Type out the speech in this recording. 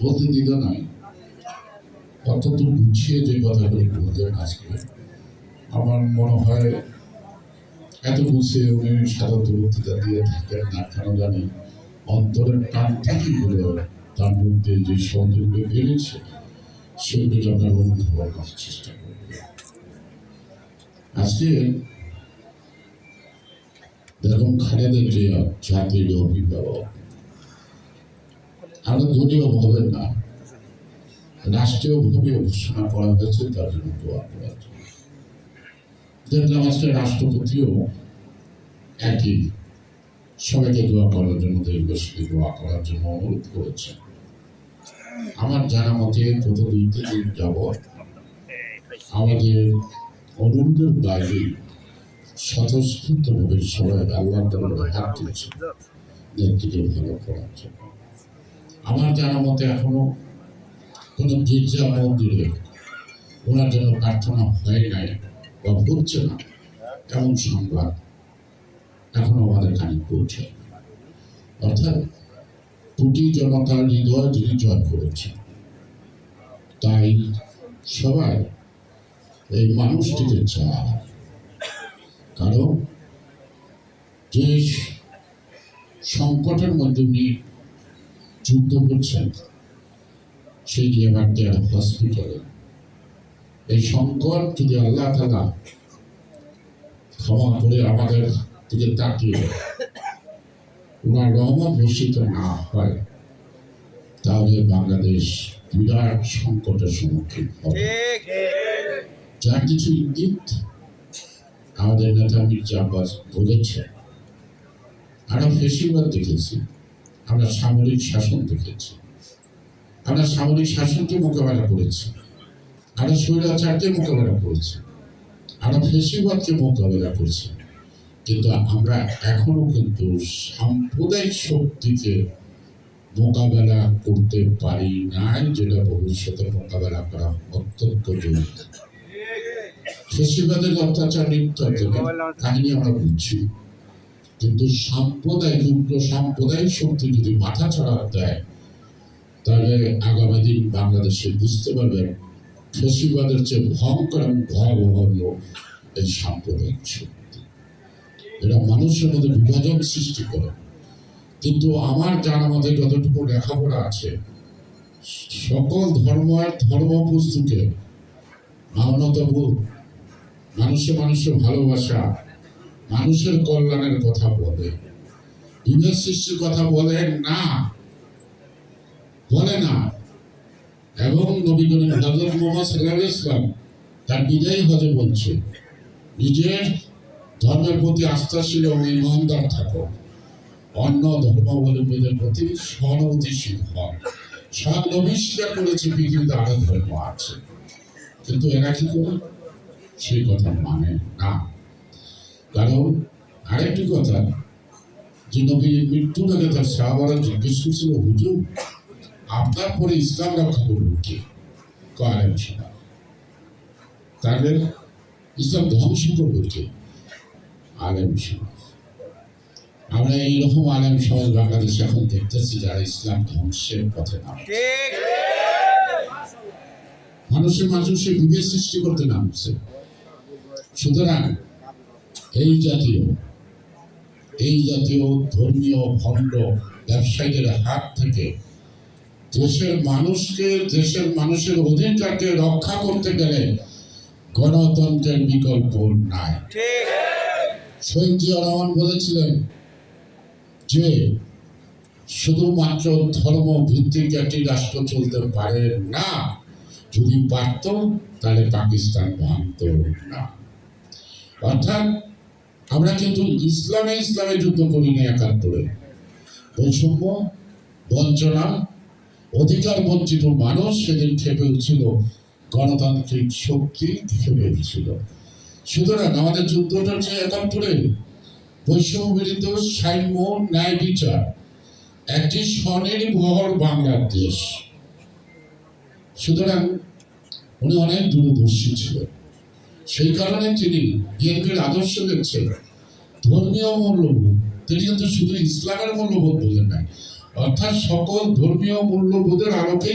বলতে দিল নাই। অত্যন্ত গুছিয়ে যে কথাগুলি বললেন আজকে, আমার মনে হয় এত গুছিয়ে উনি সাধারণত বক্তৃতা দিয়ে থাকেন না কেন জানি অন্তরের টান থেকে বলে তার মধ্যে যে শব্দগুলো বেরিয়েছে সেগুলো আমরা অনুভব করার চেষ্টা করবেন আজকে বেগম খালেদের জিয়া জাতির অভিভাবক। যদিও হবেন না। রাষ্ট্রীয় রাষ্ট্রীয়ভাবে ঘোষণা করা হয়েছে, তার জন্য দোয়া করার জন্য রাষ্ট্রপতিও একই। সবাইকে দোয়া করার জন্য, দেশবাসীকে দোয়া করার জন্য অনুরোধ করেছেন। আমার জানা মতে গত দুই যাবৎ আমাদের অনুরোধের বাইরে স্বতঃস্ফূর্তভাবে সবাই আল্লাহ হাত তুলছে নেত্রীকে ভালো করার জন্য। আমার জানা মতে এখনও কোনো গির্জা মন্দিরে ওনার জন্য প্রার্থনা হয় নাই বা হচ্ছে না, এমন সংবাদ এখনও আমাদের কানে পৌঁছে অর্থাৎ কোটি জনতার হৃদয় যিনি জয় করেছেন তাই সবাই এই মানুষটিকে চায়। কারণ যে সংকটের মধ্যে উনি যুদ্ধ করছেন, সেই লিভার কেয়ার হসপিটালে এই সংকট যদি আল্লাহ তালা ক্ষমা করে আমাদের দিকে তাকিয়ে, ওনার রহমত ঘোষিত না হয়, তাহলে বাংলাদেশ বিরাট সংকটের সম্মুখীন হবে। যার কিছু ইঙ্গিত আমাদের নেতা মির্জা আব্বাস বলেছে আমরা ফেসিবাদ দেখেছি। আমরা সামরিক শাসন দেখেছি। আমরা সামরিক শাসনকে মোকাবেলা করেছি। আমরা স্বৈরাচারকে মোকাবেলা করেছি। আমরা ফেসিবাদকে মোকাবেলা করেছি। কিন্তু আমরা এখনও কিন্তু সাম্প্রদায়িক শক্তিকে মোকাবেলা করতে পারি নাই, যেটা ভবিষ্যতে মোকাবেলা করা অত্যন্ত জরুরি। ফেসিবাদের অত্যাচার নির্যাতনের কাহিনী আমরা বুঝছি। কিন্তু সাম্প্রদায়িক উগ্র সাম্প্রদায়িক শক্তি যদি মাথা ছাড়া দেয়, তাহলে আগামী দিন বাংলাদেশে বুঝতে পারবেন ফেসিবাদের চেয়ে ভয়ঙ্কর এবং ভয়াবহ এই সাম্প্রদায়িক শক্তি। এটা মানুষের মধ্যে বিভাজন সৃষ্টি করে। কিন্তু আমার জানা মতে যতটুকু লেখাপড়া আছে, সকল ধর্ম আর ধর্ম পুস্তকে মানুষে মানুষের ভালোবাসা মানুষের কল্যাণের কথা বলে। বিভেদ সৃষ্টির কথা বলে না। বলে না। এবং নবী করিম হজরত মোহাম্মদ সাল্লাহ ইসলাম তার বিজয়ী হজে বলছে, নিজের ধর্মের প্রতি আস্থাশীল এবং ইমানদার থাকো। অন্য ধর্মাবলম্বীদের প্রতি সহানুভূতিশীল হন সব নবী স্বীকার করেছে পৃথিবীতে আরও ধর্ম আছে। কিন্তু এরা কি করে? সেই কথা মানে না। কারণ আরেকটি কথা যে নবীর মৃত্যুর আগে তার সাহাবারা জিজ্ঞেস করছিল হুজুর আপনার পরে ইসলাম রক্ষা করবে কে? সমাজ তাহলে ইসলাম ধ্বংস করবে কে? আলেম সমাজ আমরা এইরকম আলেম সমাজ বাংলাদেশে এখন দেখতেছি যারা ইসলাম ধ্বংসের পথে নামছে মানুষের মানুষে সৃষ্টি করতে নামছে। সুতরাং এই জাতীয় এই জাতীয় ধর্মীয় ভণ্ড ব্যবসায়ীদের হাত থেকে দেশের মানুষকে দেশের মানুষের অধিকারকে রক্ষা করতে গেলে গণতন্ত্রের বিকল্প নাই। শহীদ জিয়া রহমান বলেছিলেন যে শুধুমাত্র ধর্ম ভিত্তিক একটি রাষ্ট্র চলতে পারে না যদি পারত তাহলে পাকিস্তান ভাঙত না। অর্থাৎ আমরা কিন্তু ইসলামে ইসলামে যুদ্ধ করিনি একাত্তরে বৈষম্য, বঞ্চনা, অধিকার বঞ্চিত মানুষ সেদিন খেপে উঠছিল, গণতান্ত্রিক শক্তি খেপে উঠছিল সুতরাং আমাদের যুদ্ধটা হচ্ছে একাত্তরে বৈষম্য বিরুদ্ধ সাম্য ন্যায় বিচার একটি স্বনির্ভর বাংলাদেশ। সুতরাং উনি অনেক দূরদর্শী ছিলেন। সেই কারণে তিনি বিএনপির আদর্শ দেখছেন ধর্মীয় মূল্যবোধ, তিনি কিন্তু শুধু ইসলামের মূল্যবোধ বলেন নাই। অর্থাৎ সকল ধর্মীয় মূল্যবোধের আলোকে